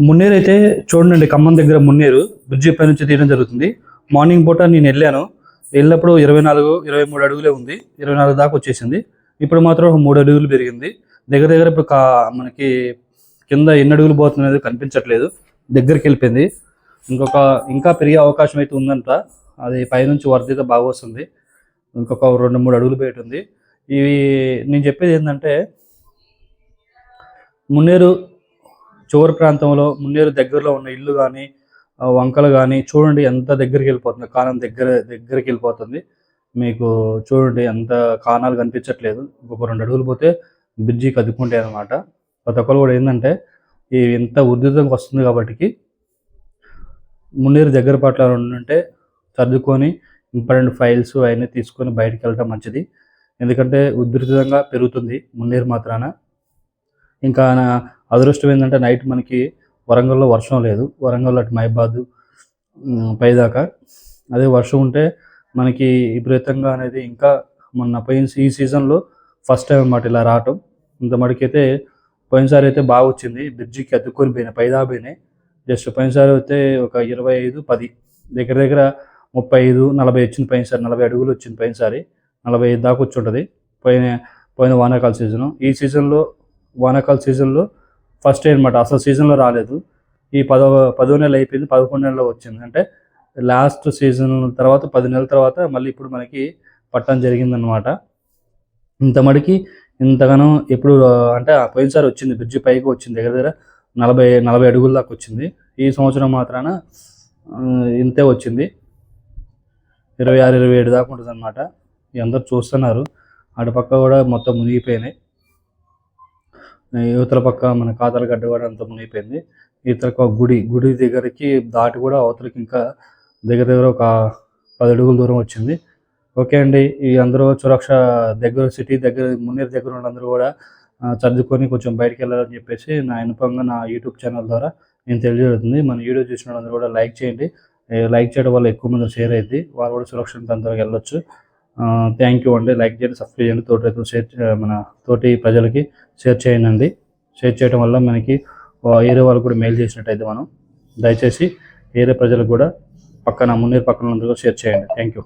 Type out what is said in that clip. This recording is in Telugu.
మున్నేరు అయితే చూడండి ఖమ్మం దగ్గర మున్నేరు. బ్రిడ్జి పై నుంచి తీయడం జరుగుతుంది. మార్నింగ్ పూట నేను వెళ్ళాను. వెళ్ళినప్పుడు ఇరవై నాలుగు ఇరవై మూడు అడుగులే ఉంది. ఇరవై నాలుగు దాకా వచ్చేసింది. ఇప్పుడు మాత్రం మూడు అడుగులు పెరిగింది. దగ్గర దగ్గర ఇప్పుడు కా మనకి కింద ఎన్ని అడుగులు పోతుంది అనేది కనిపించట్లేదు. దగ్గరికి వెళ్ళిపోయింది. ఇంకొక ఇంకా పెరిగే అవకాశం అయితే ఉందంట. అది పైనుంచి వరద అయితే బాగా వస్తుంది. ఇంకొక రెండు మూడు అడుగులు బయట ఉంది ఇవి నేను చెప్పేది ఏంటంటే మున్నేరు చివరి ప్రాంతంలో మున్నేరు దగ్గరలో ఉన్న ఇల్లు కానీ వంకలు కానీ చూడండి ఎంత దగ్గరికి వెళ్ళిపోతుంది. కాలం దగ్గర దగ్గరికి వెళ్ళిపోతుంది. మీకు చూడండి ఎంత కాణాలు కనిపించట్లేదు. ఇంకొక రెండు అడుగులు పోతే బ్రిడ్జి కదుకుంటాయి అనమాట ప్రతి ఒక్కరు కూడా ఏంటంటే ఈ ఇంత ఉధృతంగా వస్తుంది కాబట్టి మున్నేరు దగ్గర పట్ల ఉంటే సర్దుకొని ఇంపార్టెంట్ ఫైల్స్ అవన్నీ తీసుకొని బయటికి వెళ్ళటం మంచిది. ఎందుకంటే ఉధృతంగా పెరుగుతుంది మున్నేరు మాత్రాన. ఇంకా నా అదృష్టం ఏంటంటే నైట్ మనకి వరంగల్లో వర్షం లేదు. వరంగల్ అటు మైబాద్ పైదాకా అదే వర్షం ఉంటే మనకి విపరీతంగా అనేది ఇంకా మొన్న పోయిన ఈ సీజన్లో ఫస్ట్ టైం అన్నమాట ఇలా రావటం. ఇంత మటుకైతే పోయినసారి అయితే బాగా వచ్చింది. బ్రిడ్జికి అతుక్కొని పోయినాయి పైదా పోయినాయి జస్ట్ పోయినసారి అయితే ఒక ఇరవై ఐదు పది దగ్గర దగ్గర ముప్పై ఐదు నలభై వచ్చింది పోయినసారి. నలభై అడుగులు వచ్చింది పోయినసారి. నలభై ఐదు దాకా వచ్చి ఉంటుంది. పోయిన పోయిన వానాకాల సీజను ఈ సీజన్లో వానాకాల సీజన్లో ఫస్ట్ అనమాట అసలు సీజన్లో రాలేదు. ఈ పదో పదో నెల అయిపోయింది పదకొండు నెలలో వచ్చింది. అంటే లాస్ట్ సీజన్ తర్వాత పది నెలల తర్వాత మళ్ళీ ఇప్పుడు మనకి పట్టడం జరిగిందనమాట ఇంత మడికి ఇంతగానో ఎప్పుడు అంటే ఆ పోయినసారి వచ్చింది బ్రిడ్జి పైకి వచ్చింది దగ్గర దగ్గర నలభై నలభై అడుగుల దాకా వచ్చింది. ఈ సంవత్సరం మాత్రాన ఇంతే వచ్చింది. ఇరవై ఆరు ఇరవై ఏడు దాకా ఉంటుంది అనమాట అందరు చూస్తున్నారు. అటుపక్క కూడా మొత్తం మునిగిపోయినాయి. యువతల పక్క మన కాతల గడ్డ కూడా అంతా మునిగిపోయింది. ఇతరకు ఒక గుడి గుడి దగ్గరికి దాటి కూడా అవతలకి ఇంకా దగ్గర దగ్గర ఒక పది అడుగుల దూరం వచ్చింది. ఓకే అండి ఈ అందరూ సురక్ష దగ్గర సిటీ దగ్గర మున్నేరు దగ్గర ఉన్న అందరూ కూడా చదువుకొని కొంచెం బయటికి వెళ్ళాలని చెప్పేసి నా ఇనుపంగా నా యూట్యూబ్ ఛానల్ ద్వారా నేను తెలియజేస్తుంది. మన వీడియో చూసిన వాళ్ళందరూ కూడా లైక్ చేయండి. లైక్ చేయడం వల్ల ఎక్కువ మంది షేర్ అయింది వాళ్ళు కూడా సురక్షిత అందరికి వెళ్ళొచ్చు. థ్యాంక్ యూ అండి. లైక్ చేయండి సబ్స్క్రైబ్ చేయండి. తోటి రైతులు షేర్ చే- మన తోటి ప్రజలకి షేర్ చేయండి. షేర్ చేయడం వల్ల మనకి ఏరే వాళ్ళు కూడా మెయిల్ చేసినట్టయితే మనం దయచేసి ఏరే ప్రజలకు కూడా పక్కన మున్నేరు పక్కన అందరూ షేర్ చేయండి. Thank you